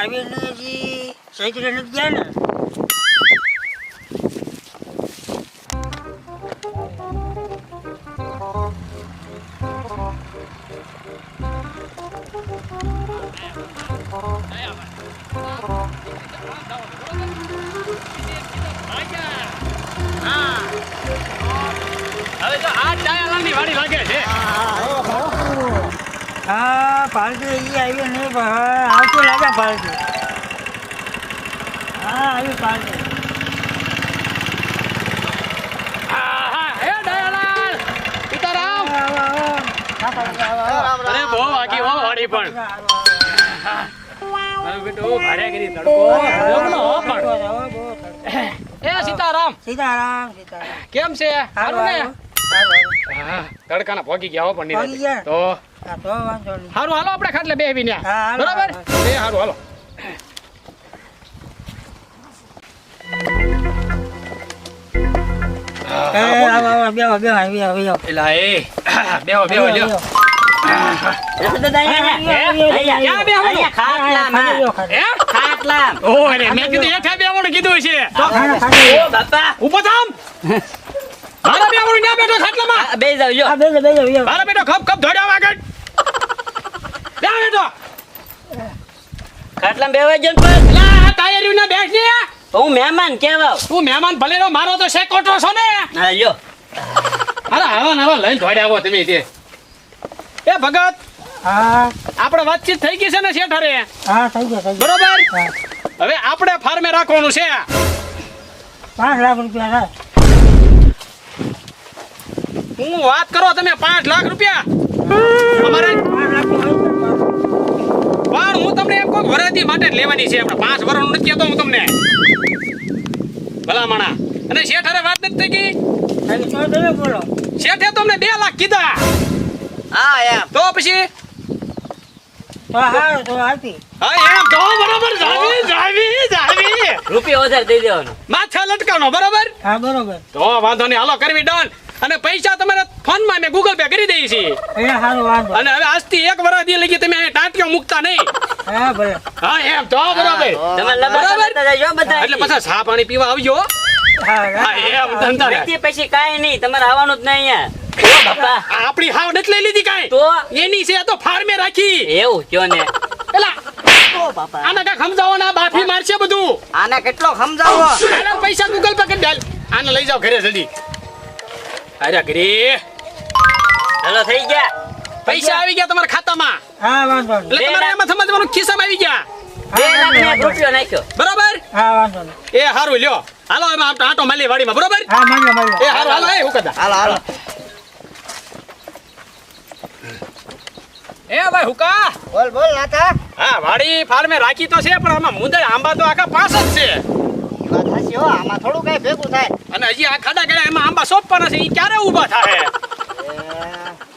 હા પાર્ટી આવવાથી આવી ને હજી સૈત્રી નથી ગયા ને? હવે તો આ ડાયાલાલની વાડી લાગે છે. હા પાલતું હજી આવી નહીં આવતું લાગે પાલતું. હા આવી. અરે બહુ વાગી વાડી પણ. મારું બેટું કરી તડકો. એ સીતારામ. સીતારામ સીતારામ. કેમ છે? સારું ને? તડકાના ભોગી ગયા હો ગયા? તો તો વાંધો નહીં. હારું હાલો આપણે ખાટલે બેહવી ન્યા. બરાબર? એ હારું હાલો. એ, આવો, આવો, બેહો, બેહો, આવી, આવી, આવો. એલા એ બેહો બેહો લ્યો. ક્યાં બેહવાનું? હે ઓ અરે મેં કીધું હેઠા બેહવાનું કીધું છે ઊભો થામ. મારા બેહવાનું બેઠો ખાટલામાં. બેહો, બેહો, બેહો. મારા બેટો ખપ ખપ ધોડ્યા આગળ. બેહો બેટો ખાટલામાં બેહવા જો ને ના ને હું મહેમાન કેવા તું મહેમાન ભલે રો મારો તો શેકોટો છો ને. હા લ્યો. અરે આવા નવા લઈને દોડ્યા આવો તમે તે એ ભગત હા. આપણે વાતચીત થઈ ગઈ છે ને શેઠારે હા થઈ ગઈ થઈ બરોબર? હવે આપણે ફાર્મે રાખવાનું છે. પાંચ લાખ રૂપિયા હું વાત કરો તમે પાંચ લાખ રૂપિયા. અમારે પાંચ લાખ રૂપિયા પણ હું તમને એમ કહું વરાતી માટે લેવાની છે. આપણે પાંચ વર્ષનું નથી કહેતો હું તમને. ભલા માણા અને શેઠારે વાત નથી થઈ ગઈ? બોલો. શેઠે તમને બે લાખ કીધા. હા એમ. તો પછી? તો હા તો આપી હા એમ. તો બરોબર જાવી જાવી જાવી. રૂપિયા વધારે દઈ દેવાનો. માથા લટકાનો બરોબર? હા બરોબર. તો વાંધો નહીં. હાલો કરવી ડન અને પૈસા તમારે ફોનમાં મેં ગૂગલ પે કરી દઈ છે. એ સારું વાંધો. અને હવે આજથી એક વર્ષ દી લગી તમે ટાંટીઓ મૂકતા નહીં. હા એમ તો બરોબર. બરાબર. એટલે પછી સા પાણી પીવા આવજો. પછી કઈ નહીં તમારે આવવાનું જ નહીં અહીંયા. ઓ આપણી હાવ નથી લઈ લીધી કાઈ? તો? એની છે તો ફાર્મે રાખી. એવું કયો ને. પેલા આને કઈ સમજાવો ના બાફી મારશે બધું. આને કેટલો સમજાવો? પૈસા ગૂગલ પે કરી આને લઈ જાઓ ઘરે જલ્દી. અરે ઘરે. હેલો થઈ ગયા. પૈસા આવી ગયા તમારા ખાતામાં. હા વાંધો એટલે તમારે એમાં સમજવાનું ખિસ્સામાં આવી ગયા. બરોબર? એ હારું લ્યો. હાલો એમાં આમ આંટો માલી વાડીમાં. બરોબર? એ હારું હાલો એ હું હાલો હાલો. એ ભાઈ હુકા. બોલ બોલ નાથા. હા વાડી ફાર્મે રાખી તો છે પણ આમાં મુંદર આંબા તો આખા પાસ જ છે. વાત હાચી હો આમાં થોડું કઈ ભેગું થાય. અને હજી આ ખાડા ગયા એમાં આંબા સોંપવાના છે એ ક્યારે ઊભા થાય?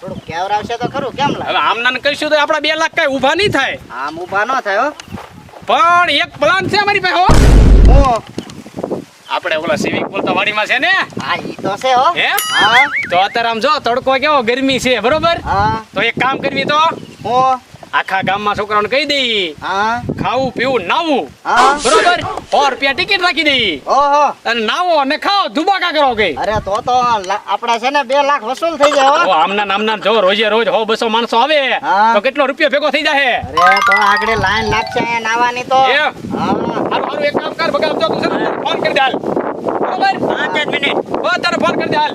થોડું કેવરાવશે તો ખરું કેમ હવે આમના કહીશું તો આપણા બે લાખ કઈ ઊભા નહીં થાય. આમ ઊભા ન થાય હો. પણ એક પ્લાન છે અમારી પાસે હો. આપણે ઓલા સિવિક પુલ તો વાડીમાં છે ને? હા ઈ તો છે હો. હે? હા. તો અત્યારે આમ જો તડકો કેવો ગરમી છે બરોબર? હા. તો એક કામ કરવી તો? હું. આખા ગામમાં છોકરાઓને કહી દઈ હા? ખાવું પીવું નાવું. બરોબર? સો રૂપિયા ટિકિટ રાખી દઈ ઓહો. અને નાવો અને ખાઓ ધુબાકા કરો કઈ અરે તો તો આપડા છે ને બે લાખ વસૂલ થઈ જાય ઓ આમના નામના જો રોજે રોજ હો બસો માણસો આવે તો કેટલો રૂપિયો ભેગો થઈ જાય અરે તો આગળ લાઈન લાગશે નાવાની તો. એમ? હા. હારું એક કામ કર બગાડ જો તું છે ફોન કરી દે હાલ. બરોબર? પાંચ મિનિટ. ઓ તારે ફોન કરી દે હાલ.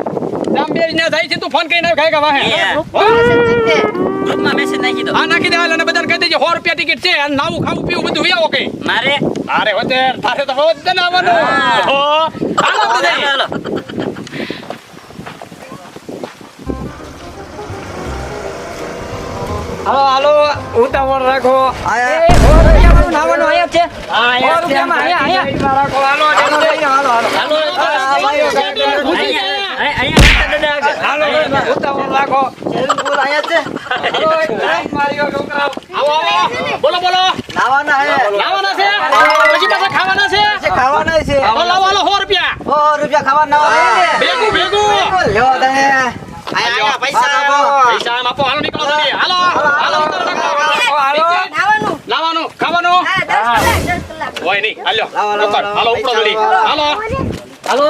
જામ બે ને જાય છે તું ફોન કરીને ખાય કે વાહે. એ. ગ્રુપમાં મેસેજ નાખી દો. હા નાખી દે હાલ અને બધાને કહી દેજે 100 રૂપિયા ટિકિટ છે અને નાવું ખાવું પીવું બધું વહી આવો મારે? અરે હોતે તારે તો હોત ને આવવાનું. હા. હો હાલો હાલો, બધાય. હાલો. હાલો હાલો ઉતાવળ રાખો. નાવાનું જ છે? હા સો રૂપિયામાં અહીંયા, અહીંયા. રાખો હાલો હાલો. હાલો હાલો, હાલો છે હાલો બોલો બોલો નાવાના હે લાવવાના છે પછી પાછા ખાવાના છે છે ખાવાના છે લાવો હાલો સો રૂપિયા સો રૂપિયા ખાવા ભેગું ભેગું લ્યો તને પૈસા આપો પૈસા આપો હાલો નીકળો જલ્દી હાલો હાલો નીકળો નીકળો. હોય નહીં હાલો લાવો, લાવો, ઉપર, લાવો. હાલો ઉપડો જલ્દી હાલો હાલો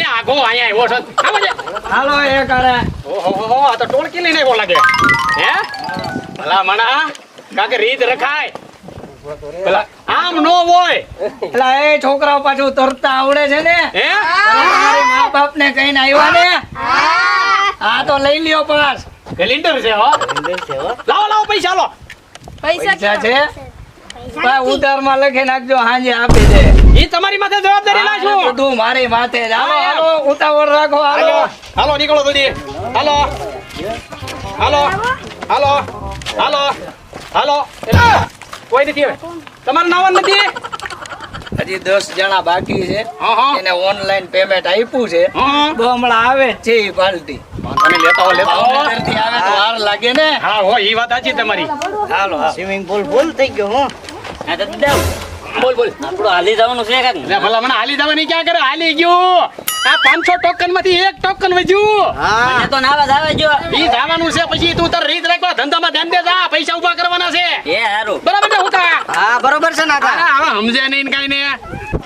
ઓલો એ નામ- છોકરાઓ. હવે આમ બે ને આગો અહીંયા આવ્યો છે. હાલો એ કરે. ઓહો હો, હો, આ તો ટોળકી લઈને આવ્યો લાગે. હે? ભલા મણા કાકે રીત રખાય. ભલા આમ નો હોય. એટલે એ છોકરાઓ પાછું તરતા આવડે છે ને? હે? મારી મા બાપ ને કહીને આવ્યા ને? હા. તો લઈ લ્યો પાસ. કેલેન્ડર છે હો. લાવો લાવો પૈસા લો. પૈસા છે? ભાઈ ઉધારમાં લખી નાખજો હાજી આપી દે. ઈ તમારી માથે જવાબદારી ના છું બધું મારી માથે જ. હાલો હાલો ઉતાવળ રાખો હાલો. હાલો નીકળો જલ્દી. હાલો. હાલો હાલો હાલો હાલો. કોઈ નથી હવે. તમારું નામ નથી? હજી દસ જણા બાકી છે. હા હા. એને ઓનલાઈન પેમેન્ટ આપ્યું છે. હા તો હમણાં આવે. છે એ પાલટી. તમે લેતા હો લેતા હો. આવે તો વાર લાગે ને. હા હો એ વાત સાચી તમારી. હાલો. સ્વિમિંગ પૂલ ફૂલ થઈ ગયો હું. તો બોલ બોલ. આપણું હાલી જવાનું છે કાંઈક? લે ભલા મને હાલી જવાની ક્યાં કરે? હાલી ગયું. આ 500 ટોકનમાંથી એક ટોકન વધ્યું. મને તો નાવા જ આવે જો. ઈ જવાનું છે પછી તું તાર રીત રાખવા ધંધામાં ધ્યાન દે જા પૈસા ઊભા કરવાના છે. એ હારું. બરાબર છે હુકા હા બરાબર છે નાકા હવે સમજે નહીં ને ને.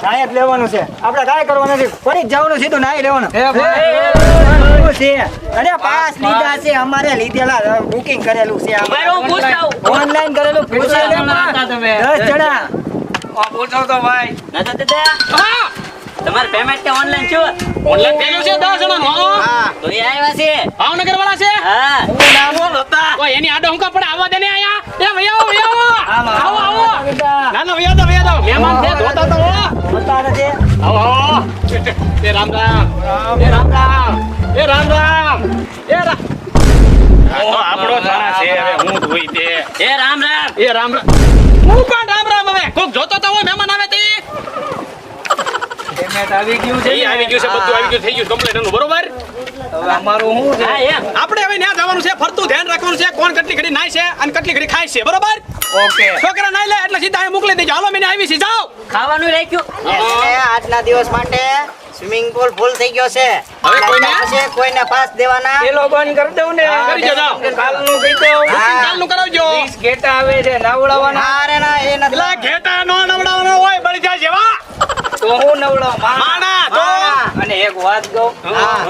નાય લેવાનું છે. આપણે કાય કરવાનું છે ફરી જવાનું સીધું નાઈ લેવાનું. એ ભાઈ, છે અરે પાસ લીધા છે અમારે લીધેલા બુકિંગ કરેલું છે હું. ઓનલાઈન કરેલું. કેટલા પૂછે જણા. હતા પૂછો તો ભાઈ. ના તો દાદા. હા. તમારે પેમેન્ટ કે ઓનલાઈન છે? ઓનલાઈન પેલું છે 10 જણા હો. હા. તો એ આવ્યા છે. ભાવનગર વાળા છે? હા. કોઈ એની આડો હુંકા પડે આવવા દે ને આયા એ ભૈયા ભૈયા આવો આવો. ના ના ભૈયા તો ભૈયા તો મહેમાન છે ધોતા તો હો. બતા નથી આવો આવો એ રામ રામ. એ રામ રામ. એ રામ રામ. એ રામ. આપણો થાણા છે હવે હું ધોઈ દે એ રામ રામ. એ રામ રામ. હું પણ રામ રામ હવે. કોક જોતો તો હોય મહેમાન આવે તે. આવી ગયું છે આવી ગયું છે બધું આવી ગયું થઈ ગયું કમ્પ્લેટ એનું બરોબર? હવે અમારું શું છે? આપણે હવે ત્યાં જવાનું છે ફરતું ધ્યાન રાખવાનું છે કોણ કેટલી ઘડી નાય છે અને કેટલી ઘડી ખાય છે બરોબર? ઓકે. છોકરા નાઈ લે એટલે સીધા મોકલી દેજો. હાલો મેને આવી છે. જાઓ. ખાવાનું રાખ્યું. આજના દિવસ માટે સ્વિમિંગ પુલ ફૂલ થઈ ગયો છે. હવે કોઈને? પછી કોઈને પાસ દેવાના. પેલો બંધ કરી દઉં ને. કરી જાઓ. કાલનું કહી દો કાલનું કરાવજો. ઘેટા આવે છે નવડાવવાના. અરે ના એ એટલે નથી ઘેટા નો નવડાવવાનો હોય બળી જાય જેવા. તો હું નવડાવ? માણા. તો હા. અને એક વાત કહું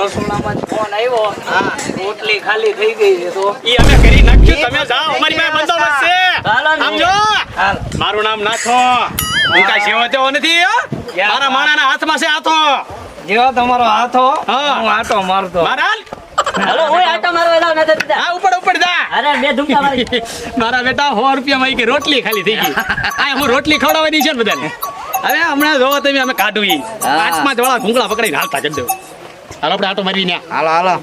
રસોડામાં ફોન આવ્યો રોટલી ખાલી થઈ ગઈ છે તો. ઈ અમે કરી નાખ્યું. તમે જાઓ અમારી પાસે બંદોબસ્ત છે. સમજો મારું નામ નાથો. હું કાંઈ જેવો તેવો નથી. મારા માણાના હાથમાં છે હાથો જેવો તમારો હાથો. હા. હું આટો મારતો. મારા હાલો. હું આટો મારવા જાઉં ના તો હા ઉપર ઉપર જા. અરે બે ધૂમતા મારી. મારા બેટા સો રૂપિયામાં ઈ કે રોટલી ખાલી થઈ ગઈ. આ હું રોટલી ખવડાવવાની છે ને બધાને. હવે હમણાં જોવો તમે અમે કાઢવી. પાંચમાં વાળા ઘૂંગળા પકડીને હાલતા જ દો. હાલો આપણે આટો મારી ને હાલો હાલો.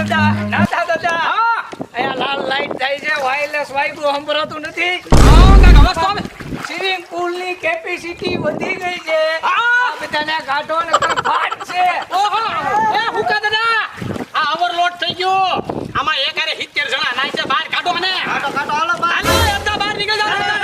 દાદા નાથા દાદા. અહીંયા લાલ લાઈટ થાય છે વાયરલેસ વાઈબ્રો સંભળાતું નથી. સ્વિમિંગ પુલની કેપેસિટી વધી ગઈ છે. આ બધાને કાઢો ને ફાટ છે. ઓહો એ હુકા દાદા? આ ઓવરલોડ થઈ ગયો. આમાં એક હારે 70 જણા છે બહાર કાઢો મને. કાઢો કાઢો હાલો બહાર. હાલો બધા બહાર નીકળી જાઓ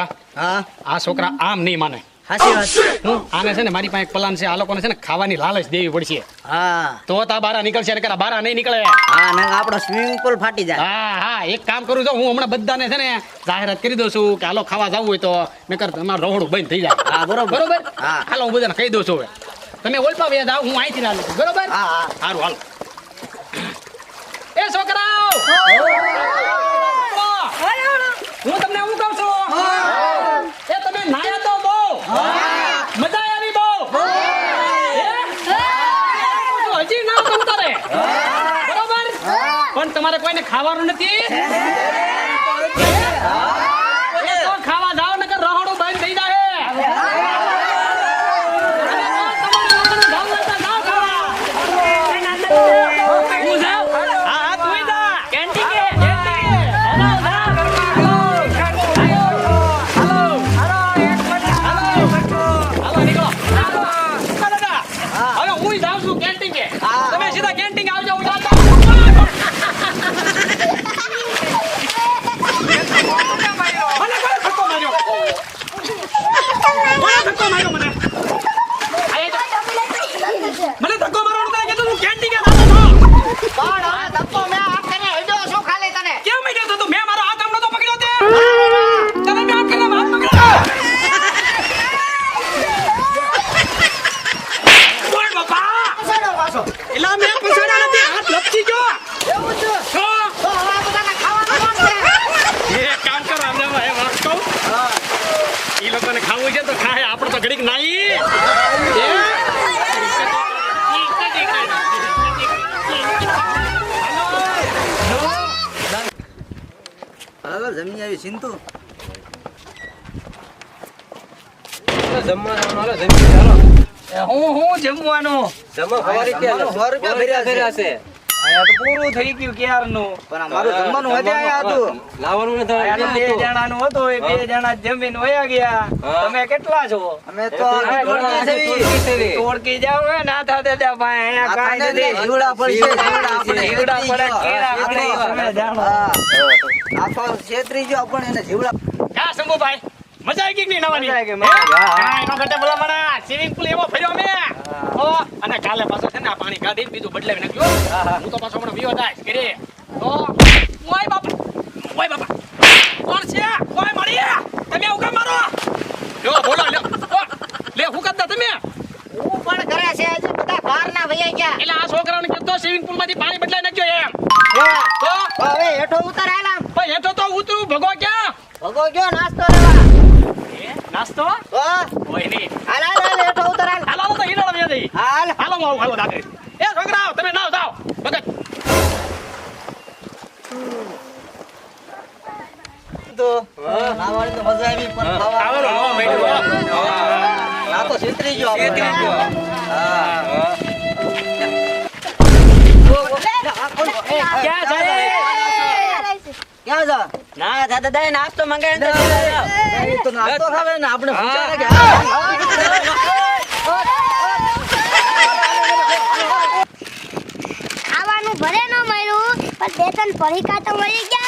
હા. આ છોકરા આમ નહીં માને. સાચી વાત. હું આને છે ને મારી પાસે એક પ્લાન છે આ લોકોને છે ને ખાવાની લાલચ દેવી પડશે. હા. તો તા બારા નીકળશે નકર બારા નહીં નીકળે. હા ને આપણો સ્વિમિંગ પુલ ફાટી જાય. હા હા એક કામ કરું છું હું હમણાં બધાને છે ને જાહેરાત કરી દઉં છું કે હાલો ખાવા જવું હોય તો. નકર તમારું રહોડું બંધ થઈ જાય. હા બરોબર. બરોબર? હા. હાલો હું બધાને કહી દઉં છું હવે. તમે ઓલપા વ્યા જાઓ હું અહીંથી ના લઉં બરોબર? હા હા. સારું હાલો. એ છોકરાઓ હું તમને એવું કહું છું એ તમે નાયા તો બહુ મજા આવી બહુ હે? તો હજી ના ગમતા રે બરોબર પણ તમારે કોઈને ખાવાનું નથી? ખાવા જમી આવી હું હું જમવાનું? સો રૂપિયા ભર્યા છે? તો પૂરું થઈ ગયું ક્યારનું? પણ અમારું જમવાનું વધે અહીંયા હતું. બે જણાનું હતું એ બે જણા જમીન વયા ગયા. તમે કેટલા છો? અમે તો જાવ. ના થાતે ત્યાં ભાઈ અહીંયા કાંઈ નથી. જીવડા પડશે, જીવડા આપણે જીવડા પડે, કેળા આપણે જાણો. આ તો છેતરી ગયો પણ એને જીવડા કા શંભુભાઈ. મજા આવી ગઈ કે નવાની? મજા આવી ગઈ, હા, એનો ઘટે બોલા માણા સ્વિમિંગ પુલ એવો ફર્યો મે ઓ અને કાલે પાછો છે ને આ પાણી કાઢી બીજું બદલાવી નાખ્યો હું. તો પાછો હમણાં વિયો થાય ઘરે. તો ઓય બાપા. ઓય બાપા. કોણ છે? ઓય મળી તમે આવું કામ મારો? લ્યો બોલો લ્યો. લે હું કરતા તમે? હું પણ કરે છે આજે બધા બહારના વયા ગયા. એટલે આ છોકરાને કીધો સ્વિમિંગ પુલમાંથી પાણી બદલાઈ નાખ્યો એમ. હા. તો હવે હેઠો ઉતર આલા ભાઈ હેઠો તો ઉતરું. ભગો ક્યાં? ભગો ગયો નાસ્તો નાસ્તો તો હોય નહીં હાલ હાલ હાલ હેઠો ઉતાર હાલ હાલો તો હિડાળો વ્યા જઈ હાલ હાલો હું હાલો દાખલ એ છોકરાઓ તમે નાવ જાઓ ભગત તો નાવાની તો મજા આવી પણ ખાવા આવરો હવા માંડ્યો આ તો છેતરી ગયો આપણે. ક્યાં જાય ક્યાં જા ના દાદા દાદા નાસ્તો મંગાય એ તો નાસ્તો ખાવે ને આપણે પૂછાને કે ખાવાનું ભલે ન મળ્યું પણ બે ત્રણ પડીકા તો મળી ગયા.